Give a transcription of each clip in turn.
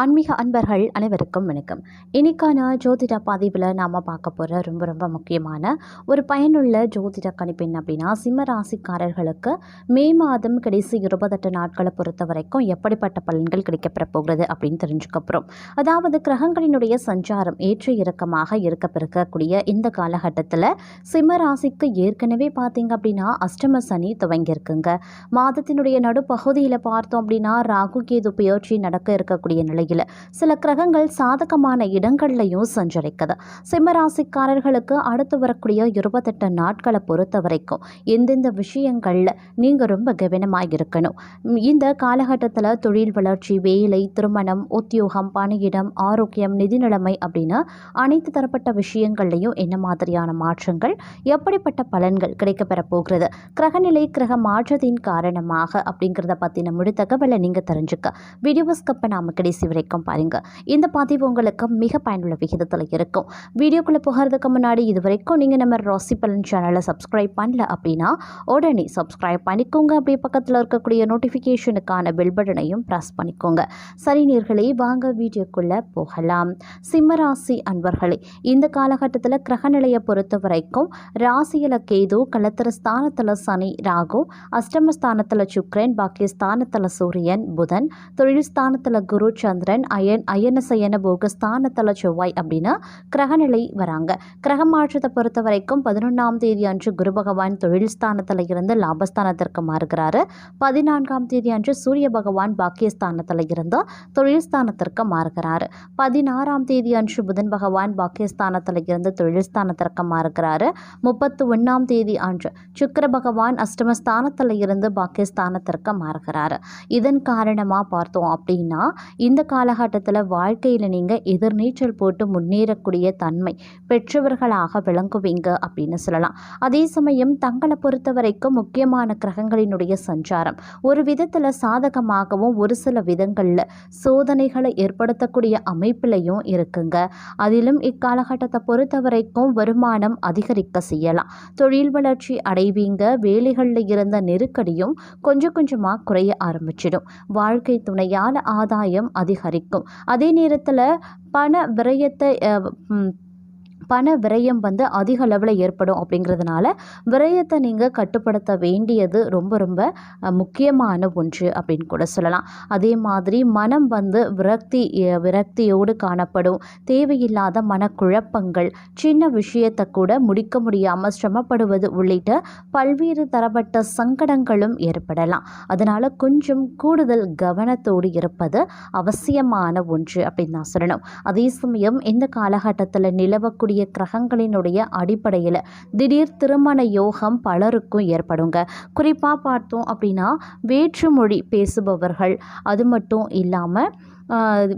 ஆன்மீக அன்பர்கள் அனைவருக்கும் வணக்கம். இன்னைக்கான ஜோதிட பதிவில் நாம் பார்க்க போகிற ரொம்ப ரொம்ப முக்கியமான ஒரு பயனுள்ள ஜோதிட கணிப்பெண் அப்படின்னா சிம்ம ராசிக்காரர்களுக்கு மே மாதம் கடைசி இருபத்தெட்டு நாட்களை பொறுத்த வரைக்கும் எப்படிப்பட்ட பலன்கள் கிடைக்கப்பெற போகிறது அப்படின்னு தெரிஞ்சுக்க போகிறோம் அதாவது கிரகங்களினுடைய சஞ்சாரம் ஏற்ற இறக்கமாக இருக்கப்பெருக்கக்கூடிய இந்த காலகட்டத்தில் சிம்ம ராசிக்கு ஏற்கனவே பார்த்தீங்க அப்படின்னா அஷ்டம சனி துவங்கியிருக்குங்க. மாதத்தினுடைய நடுப்பகுதியில் பார்த்தோம் அப்படின்னா ராகு கேது பெயர்ச்சி நடக்க இருக்கக்கூடிய நிலை நிலையில் சில கிரகங்கள் சாதகமான இடங்கள்லையும் சஞ்சரிக்குது. சிம்மராசிக்காரர்களுக்கு அடுத்து வரக்கூடிய இருபத்தெட்டு நாட்களை பொறுத்த வரைக்கும் எந்தெந்த விஷயங்களில் நீங்கள் ரொம்ப கவனமாக இருக்கணும். இந்த காலகட்டத்தில் தொழில் வளர்ச்சி வேலை திருமணம் உத்தியோகம் பணியிடம் ஆரோக்கியம் நிதி நிலைமை அப்படின்னு அனைத்து தரப்பட்ட விஷயங்கள்லையும் என்ன மாதிரியான மாற்றங்கள் எப்படிப்பட்ட பலன்கள் கிடைக்கப்பெற போகிறது கிரகநிலை கிரக மாற்றத்தின் காரணமாக அப்படிங்கிறத பற்றின முழு தகவலை நீங்கள் தெரிஞ்சுக்க. வீடியோஸ்கப்பை நாம கடைசி வரைக்கும் பாருங்கள் இந்த பதிவு உங்களுக்கு மிக பயனுள்ள விகிதத்தில் இருக்கும். வீடியோக்குள்ளே போகிறதுக்கு முன்னாடி இது வரைக்கும் நீங்கள் நம்ம ராசி பலன் சேனலை சப்ஸ்கிரைப் பண்ணல அப்படின்னா உடனே சப்ஸ்கிரைப் பண்ணிக்கோங்க. அப்படியே பக்கத்தில் இருக்கக்கூடிய நோட்டிஃபிகேஷனுக்கான பெல் பட்டனையும் ப்ரெஸ் பண்ணிக்கோங்க. சரி நீர்களே வாங்க வீடியோக்குள்ளே போகலாம். சிம்மராசி அன்பர்களே இந்த காலகட்டத்தில் கிரகநிலையை பொறுத்த வரைக்கும் ராசியில் கேது கலத்திர ஸ்தானத்தில் சனி ராகு அஷ்டமஸ்தானத்தில் சுக்ரன் பாக்கியஸ்தானத்தில் சூரியன் புதன் தொழில் ஸ்தானத்தில் குரு சந்திரன் அயன் அயனசயன போகஸ்தானத்தில் செவ்வாய் அப்படின்னு கிரகநிலை வராங்க. கிரக மாற்றத்தை பொறுத்த வரைக்கும் பதினொன்றாம் தேதி அன்று குரு பகவான் தொழில் ஸ்தானத்தில் இருந்து லாபஸ்தானத்திற்கு மாறுகிறாரு. பதினான்காம் தேதி அன்று சூரிய பகவான் பாக்கியஸ்தானத்தில் இருந்து தொழில் ஸ்தானத்திற்கு மாறுகிறாரு. பதினாறாம் தேதி அன்று புதன் பகவான் பாக்கியஸ்தானத்தில் இருந்து தொழில் ஸ்தானத்திற்கு மாறுகிறாரு. முப்பத்து ஒன்றாம் தேதி அன்று சுக்கர பகவான் அஷ்டமஸ்தானத்தில் இருந்து பாக்கியஸ்தானத்திற்கு மாறுகிறாரு. இதன் காரணமாக பார்த்தோம் அப்படின்னா இந்த காலகட்டத்தில் வாழ்க்கையில் நீங்கள் எதிர்நீச்சல் போட்டு முன்னேறக்கூடிய தன்மை பெற்றவர்களாக விளங்குவீங்க அப்படின்னு சொல்லலாம். அதே சமயம் தங்களை பொறுத்த வரைக்கும் முக்கியமான கிரகங்களினுடைய சஞ்சாரம் ஒரு விதத்தில் சாதகமாகவும் ஒரு சில விதங்களில் சோதனைகளை ஏற்படுத்தக்கூடிய அமைப்பிலையும் இருக்குங்க. அதிலும் இக்காலகட்டத்தை பொறுத்த வரைக்கும் வருமானம் அதிகரிக்க செய்யலாம். தொழில் வளர்ச்சி அடைவீங்க வேலைகளில் இருந்த நெருக்கடியும் கொஞ்சம் கொஞ்சமாக குறைய ஆரம்பிச்சிடும். வாழ்க்கை துணையால் ஆதாயம் அதிகரிக்கும். அதே நேரத்தில் பண விரயத்தை பண விரயம் வந்து அதிக அளவில் ஏற்படும் அப்படிங்கிறதுனால விரயத்தை நீங்கள் கட்டுப்படுத்த வேண்டியது ரொம்ப ரொம்ப முக்கியமான ஒன்று அப்படின்னு கூட சொல்லலாம். அதே மாதிரி மனம் வந்து விரக்தி விரக்தியோடு காணப்படும். தேவையில்லாத மனக்குழப்பங்கள் சின்ன விஷயத்தை கூட முடிக்க முடியாமல் சிரமப்படுவது உள்ளிட்ட பல்வேறு தரப்பட்ட சங்கடங்களும் ஏற்படலாம். அதனால் கொஞ்சம் கூடுதல் கவனத்தோடு இருப்பது அவசியமான ஒன்று அப்படின்னு நான் சொல்லணும். அதே சமயம் இந்த காலகட்டத்தில் நிலவக்கூடிய கிரகங்களினுடைய அடிப்படையில் திடீர் திருமண யோகம் பலருக்கும் ஏற்படுங்க. குறிப்பாக பார்த்தோம் அப்படின்னா வேற்றுமொழி பேசுபவர்கள். அது மட்டும் இல்லாமல்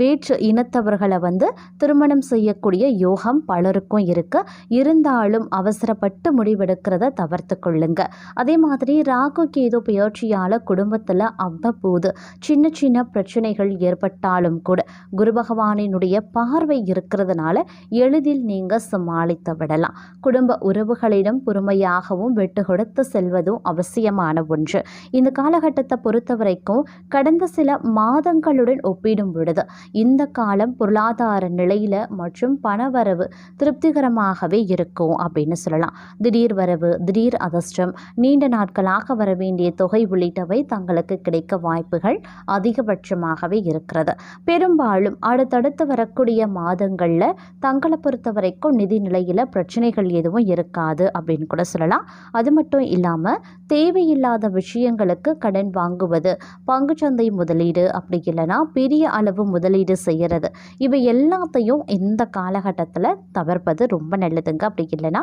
வேற்று இனத்தவர்களை வந்து திருமணம் செய்யக்கூடிய யோகம் பலருக்கும் இருக்கு. இருந்தாலும் அவசரப்பட்டு முடிவெடுக்கிறத தவிர்த்து கொள்ளுங்க. அதே மாதிரி ராகு கேது பயிற்சியால் குடும்பத்தில் அவ்வப்போது சின்ன சின்ன பிரச்சனைகள் ஏற்பட்டாலும் கூட குரு பகவானினுடைய பார்வை இருக்கிறதுனால எளிதில் நீங்கள் சமாளித்து விடலாம். குடும்ப உறவுகளிடம் பொறுமையாகவும் விட்டு கொடுத்து செல்வதும் அவசியமான ஒன்று. இந்த காலகட்டத்தை பொறுத்த வரைக்கும் கடந்த சில மாதங்களுடன் ஒப்பிடும் விடுது. இந்த காலம் பொருளாதார நிலையில் மற்றும் பணவரவு திருப்திகரமாகவே இருக்கும் அப்படின்னு சொல்லலாம். திடீர் வரவு திடீர் அதிர்ஷ்டம் நீண்ட நாட்களாக வர வேண்டிய தொகை உள்ளிட்டவை தங்களுக்கு கிடைக்க வாய்ப்புகள் அதிகபட்சமாகவே இருக்கிறது. பெரும்பாலும் அடுத்தடுத்து வரக்கூடிய மாதங்களில் தங்களை பொறுத்த வரைக்கும் நிதி நிலையில் பிரச்சனைகள் எதுவும் இருக்காது அப்படின்னு கூட சொல்லலாம். அது மட்டும் இல்லாமல் தேவையில்லாத விஷயங்களுக்கு கடன் வாங்குவது பங்குச்சந்தை முதலீடு அப்படி இல்லைன்னா பெரிய அளவு முதலீடு செய்கிறது இவை எல்லாத்தையும் இந்த காலகட்டத்தில் தவிர்ப்பது ரொம்ப நல்லதுங்க. அப்படி இல்லைன்னா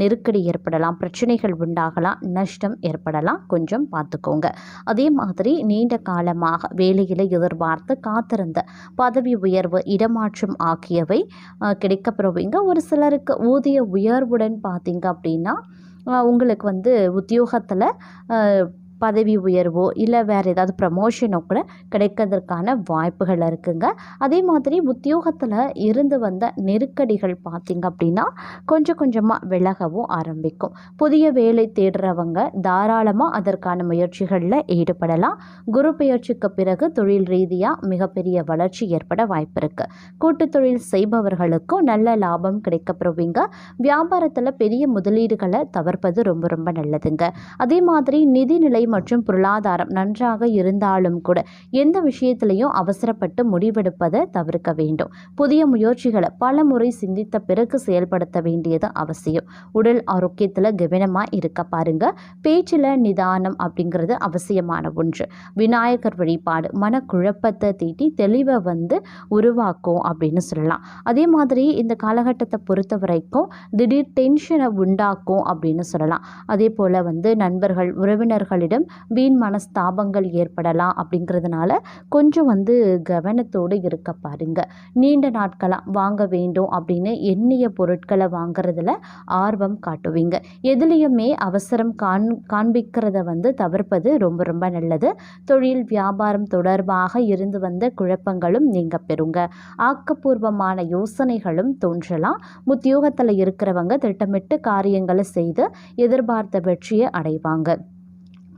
நெருக்கடி ஏற்படலாம் பிரச்சனைகள் உண்டாகலாம் நஷ்டம் ஏற்படலாம். கொஞ்சம் பார்த்துக்கோங்க. அதே மாதிரி நீண்ட காலமாக வேலையில் எதிர்பார்த்து காத்திருந்த பதவி உயர்வு இடமாற்றம் ஆகியவை கிடைக்கப்பெறுவீங்க. ஒரு சிலருக்கு ஊதிய உயர்வுடன் பார்த்தீங்க அப்படின்னா உங்களுக்கு வந்து உத்தியோகத்தில் பதவி உயர்வோ இல்லை வேறு ஏதாவது ப்ரமோஷனோ கூட கிடைக்கிறதுக்கான வாய்ப்புகள் இருக்குங்க. அதே மாதிரி உத்தியோகத்தில் இருந்து வந்த நெருக்கடிகள் பார்த்திங்க அப்படின்னா கொஞ்சம் கொஞ்சமாக விலகவும் ஆரம்பிக்கும். புதிய வேலை தேடுறவங்க தாராளமாக அதற்கான முயற்சிகளில் ஈடுபடலாம். குரு பெயர்ச்சிக்கு பிறகு தொழில் ரீதியாக மிகப்பெரிய வளர்ச்சி ஏற்பட வாய்ப்பு இருக்குது கூட்டு தொழில் செய்பவர்களுக்கும் நல்ல லாபம் கிடைக்கப்பெறுவீங்க. வியாபாரத்தில் பெரிய முதலீடுகளை தவிர்ப்பது ரொம்ப ரொம்ப நல்லதுங்க. அதே மாதிரி நிதிநிலை மற்றும் பொருளாதாரம் நன்றாக இருந்தாலும் கூட எந்த விஷயத்திலையும் அவசரப்பட்டு முடிவெடுப்பதை தவிர்க்க வேண்டும். புதிய முயற்சிகளை பல முறை சிந்தித்த பிறகு செயல்படுத்த வேண்டியது அவசியம். உடல் ஆரோக்கியத்தில் கவனமாக இருக்க பாருங்க. பேச்சில் நிதானம் அப்படிங்கிறது அவசியமான ஒன்று. விநாயகர் வழிபாடு மனக்குழப்பத்தை தீட்டி தெளிவை வந்து உருவாக்கும் அப்படின்னு சொல்லலாம். அதே மாதிரி இந்த காலகட்டத்தை பொறுத்த வரைக்கும் திடீர் டென்ஷனை உண்டாக்கும் அப்படின்னு சொல்லலாம். அதே போல் வந்து நண்பர்கள் உறவினர்களிடம் வீண் மனஸ்தாபங்கள் ஏற்படலாம் அப்படிங்கிறதுனால கொஞ்சம் வந்து கவனத்தோடு இருக்க பாருங்க. நீண்ட நாட்களாக வாங்க வேண்டும் அப்படின்னு எண்ணிய பொருட்களை வாங்குறதுல ஆர்வம் காட்டுவீங்க. எதுலேயுமே அவசரம் காண் காண்பிக்கிறத வந்து தவிர்ப்பது ரொம்ப ரொம்ப நல்லது. தொழில் வியாபாரம் தொடர்பாக இருந்து வந்த குழப்பங்களும் நீங்க பெறுங்க. ஆக்கப்பூர்வமான யோசனைகளும் தோன்றலாம். உத்தியோகத்தில் இருக்கிறவங்க திட்டமிட்டு காரியங்களை செய்து எதிர்பார்த்த வெற்றியை அடைவாங்க.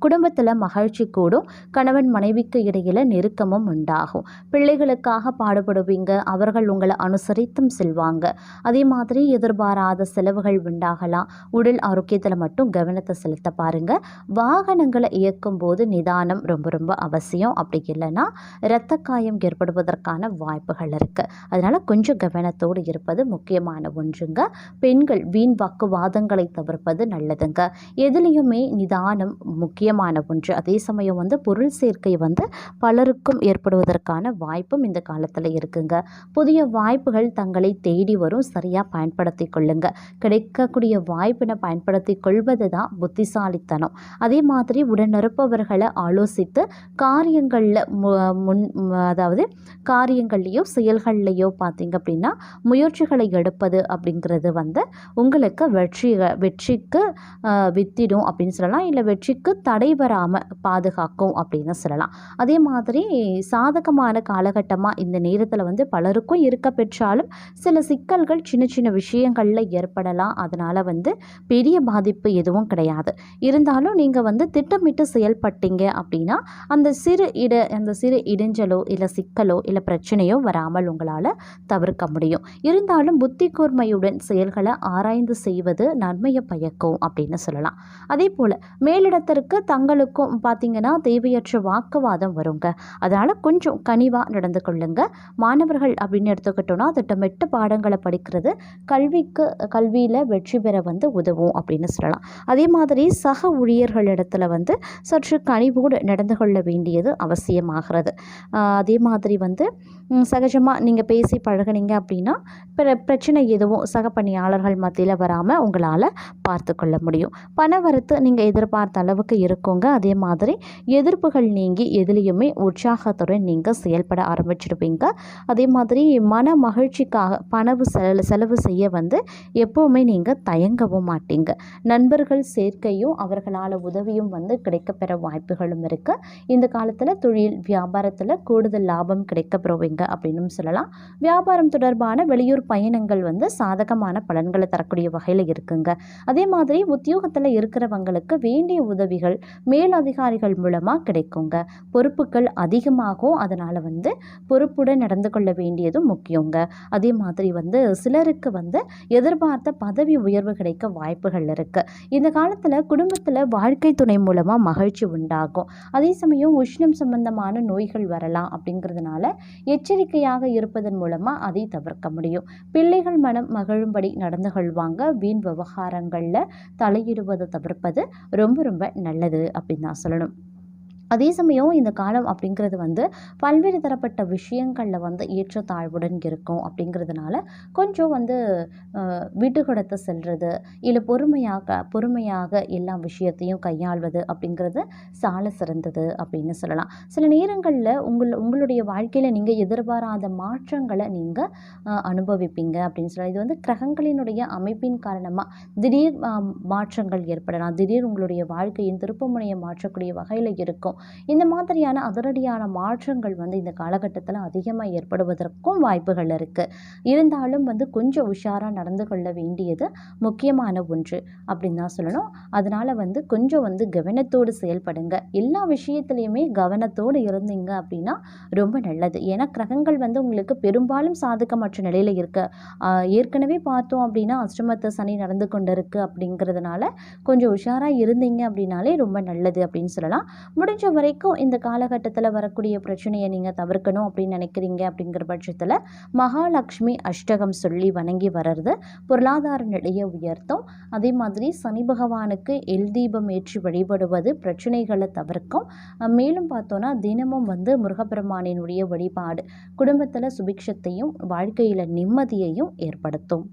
குடும்பத்தில் மகிழ்ச்சி கூடும் கணவன் மனைவிக்கு இடையில் நெருக்கமும் உண்டாகும். பிள்ளைகளுக்காக பாடுபடுவீங்க அவர்கள் உங்களை அனுசரித்தும் செல்வாங்க. அதே மாதிரி எதிர்பாராத செலவுகள் உண்டாகலாம். உடல் ஆரோக்கியத்தில் மட்டும் கவனத்தை செலுத்த பாருங்க. வாகனங்களை இயக்கும் போது நிதானம் ரொம்ப ரொம்ப அவசியம். அப்படி இல்லைன்னா இரத்த காயம் ஏற்படுவதற்கான வாய்ப்புகள் இருக்குது அதனால் கொஞ்சம் கவனத்தோடு இருப்பது முக்கியமான ஒன்றுங்க. பெண்கள் வீண் வாக்குவாதங்களை தவிர்ப்பது நல்லதுங்க. எதுலேயுமே நிதானம் முக்கியம் முக்கியமான ஒன்று. அதே சமயம் வந்து பொருள் சேர்க்கை வந்து பலருக்கும் ஏற்படுவதற்கான வாய்ப்பும் இந்த காலத்தில் இருக்குங்க. புதிய வாய்ப்புகள் தங்களை தேடி வரும். சரியாக பயன்படுத்தி கொள்ளுங்க. கிடைக்கக்கூடிய வாய்ப்பினை பயன்படுத்தி கொள்வது தான் புத்திசாலித்தனம். அதே மாதிரி உடனிருப்பவர்களை ஆலோசித்து காரியங்களில் முன் அதாவது காரியங்கள்லேயோ செயல்கள்லையோ பார்த்தீங்க அப்படின்னா முயற்சிகளை எடுப்பது அப்படிங்கிறது வந்து உங்களுக்கு வெற்றி வெற்றிக்கு வித்திடும் அப்படின்னு சொல்லலாம். இல்லை வெற்றிக்கு தடை வராமல் பாதுகாக்கும் அப்படின்னு சொல்லலாம். அதே மாதிரி சாதகமான காலகட்டமாக இந்த நேரத்தில் வந்து பலருக்கும் இருக்க பெற்றாலும் சில சிக்கல்கள் சின்ன சின்ன விஷயங்களில் ஏற்படலாம். அதனால் வந்து பெரிய பாதிப்பு எதுவும் கிடையாது. இருந்தாலும் நீங்கள் வந்து திட்டமிட்டு செயல்பட்டீங்க அப்படின்னா அந்த சிறு இட அந்த சிறு இடைஞ்சலோ இல்லை சிக்கலோ இல்லை பிரச்சனையோ வராமல் உங்களால் தவிர்க்க முடியும். இருந்தாலும் புத்தி கூர்மையுடன் செயல்களை ஆராய்ந்து செய்வது நன்மையை பயக்கும் அப்படின்னு சொல்லலாம். அதே போல் மேலிடத்திற்கு தங்களுக்கும் பார்த்தீங்கன்னா தேவையற்ற வாக்குவாதம் வருங்க. அதனால் கொஞ்சம் கனிவாக நடந்து கொள்ளுங்க. மாணவர்கள் அப்படின்னு எடுத்துக்கிட்டோன்னா திட்டமிட்ட பாடங்களை படிக்கிறது. கல்விக்கு கல்வியில் வெற்றி பெற வந்து உதவும் அப்படின்னு சொல்லலாம். அதே மாதிரி சக ஊழியர்களிடத்துல வந்து சற்று கனிவோடு நடந்து கொள்ள வேண்டியது அவசியமாகிறது. அதே மாதிரி வந்து சகஜமாக நீங்கள் பேசி பழகுனீங்க அப்படின்னா பிர பிரச்சனை எதுவும் சக பணியாளர்கள் மத்தியில் வராமல் உங்களால் பார்த்து கொள்ள முடியும். பண வரத்து நீங்கள் எதிர்பார்த்த அளவுக்கு இருக்குங்க. அதே மாதிரி எதிர்ப்புகள் நீங்கி எதுலேயுமே உற்சாகத்துடன் நீங்கள் செயல்பட ஆரம்பிச்சிடுவீங்க அதே மாதிரி மன மகிழ்ச்சிக்காக பணவு செலவு செலவு செய்ய வந்து எப்போவுமே நீங்கள் தயங்கவும் மாட்டீங்க. நண்பர்கள் சேர்க்கையும் அவர்களால் உதவியும் வந்து கிடைக்கப்பெற வாய்ப்புகளும் இருக்குது இந்த காலத்தில் தொழில் வியாபாரத்தில் கூடுதல் லாபம் கிடைக்கப்பெறுவீங்க. அப்படின்னும் சொல்லலாம். வியாபாரம் தொடர்பான வெளியூர் பயணங்கள் வந்து சாதகமான பலன்களை தரக்கூடிய வகையில் இருக்குங்க. அதே மாதிரி உத்தியோகத்தில் இருக்கிறவங்களுக்கு வேண்டிய உதவிகள் மேலதிகாரிகள் மூலமாக கிடைக்குங்க. பொறுப்புகள் அதிகமாகும் அதனால் வந்து பொறுப்புடன் நடந்து கொள்ள வேண்டியதும் முக்கியங்க. அதே மாதிரி வந்து சிலருக்கு வந்து எதிர்பார்த்த பதவி உயர்வு கிடைக்க வாய்ப்புகள் இருக்குது இந்த காலத்தில் குடும்பத்தில் வாழ்க்கை துணை மூலமாக மகிழ்ச்சி உண்டாகும். அதே சமயம் உஷ்ணம் சம்பந்தமான நோய்கள் வரலாம் அப்படிங்கிறதுனால எச்சரிக்கையாக இருப்பதன் மூலமாக அதை தவிர்க்க முடியும். பிள்ளைகள் மனம் மகிழும்படி நடந்து கொள்வாங்க. வீண் விவகாரங்களில் தலையிடுவதை தவிர்ப்பது ரொம்ப ரொம்ப நல்லது அப்படின்னு நான் சொல்லணும். அதே சமயம் இந்த காலம் அப்படிங்கிறது வந்து பல்வேறு தரப்பட்ட விஷயங்களில் வந்து ஏற்றத்தாழ்வுடன் இருக்கும் அப்படிங்கிறதுனால கொஞ்சம் வந்து அஹ், விட்டு கொடுத்து செல்வது இல்லை பொறுமையாக பொறுமையாக எல்லா விஷயத்தையும் கையாள்வது அப்படிங்கிறது சால சிறந்தது அப்படின்னு சொல்லலாம். சில நேரங்களில் உங்கள் உங்களுடைய வாழ்க்கையில் நீங்கள் எதிர்பாராத மாற்றங்களை நீங்கள் அனுபவிப்பீங்க அப்படின்னு சொல்லலாம். இது வந்து கிரகங்களினுடைய அமைப்பின் காரணமாக திடீர் மாற்றங்கள் ஏற்படலாம். திடீர் உங்களுடைய வாழ்க்கையின் திருப்பமுனையை மாற்றக்கூடிய வகையில் இருக்கும். இந்த மாதிரியான அதிரடியான மாற்றங்கள் வந்து இந்த காலகட்டத்தில் அதிகமாக ஏற்படுவதற்கும் வாய்ப்புகள் இருக்குது இருந்தாலும் வந்து கொஞ்சம் உஷாராக நடந்து கொள்ள வேண்டியது முக்கியமான ஒன்று அப்படின்னு தான் சொல்லணும். அதனால் வந்து கொஞ்சம் வந்து கவனத்தோடு செயல்படுங்க. எல்லா விஷயத்துலையுமே கவனத்தோடு இருந்தீங்க அப்படின்னா ரொம்ப நல்லது. ஏன்னா கிரகங்கள் வந்து உங்களுக்கு பெரும்பாலும் சாதகமற்ற நிலையில் இருக்க. ஏற்கனவே பார்த்தோம் அப்படின்னா அஷ்டமத்த சனி நடந்து கொண்டு இருக்குது அப்படிங்கிறதுனால கொஞ்சம் உஷாராக இருந்தீங்க அப்படின்னாலே ரொம்ப நல்லது அப்படின்னு சொல்லலாம். முடிஞ்ச வரைக்கும் இந்த காலகட்டத்தில் வரக்கூடிய பிரச்சனையை நீங்கள் தவிர்க்கணும் அப்படின்னு நினைக்கிறீங்க அப்படிங்கிற பட்சத்தில் மகாலட்சுமி அஷ்டகம் சொல்லி வணங்கி வர்றது பொருளாதார நிலையை உயர்த்தும். அதே மாதிரி சனி பகவானுக்கு எல் தீபம் ஏற்றி வழிபடுவது பிரச்சனைகளை தவிர்க்கும். மேலும் பார்த்தோன்னா தினமும் வந்து முருகப்பெருமானினுடைய வழிபாடு குடும்பத்தில் சுபிக்ஷத்தையும் வாழ்க்கையில் நிம்மதியையும் ஏற்படுத்தும்.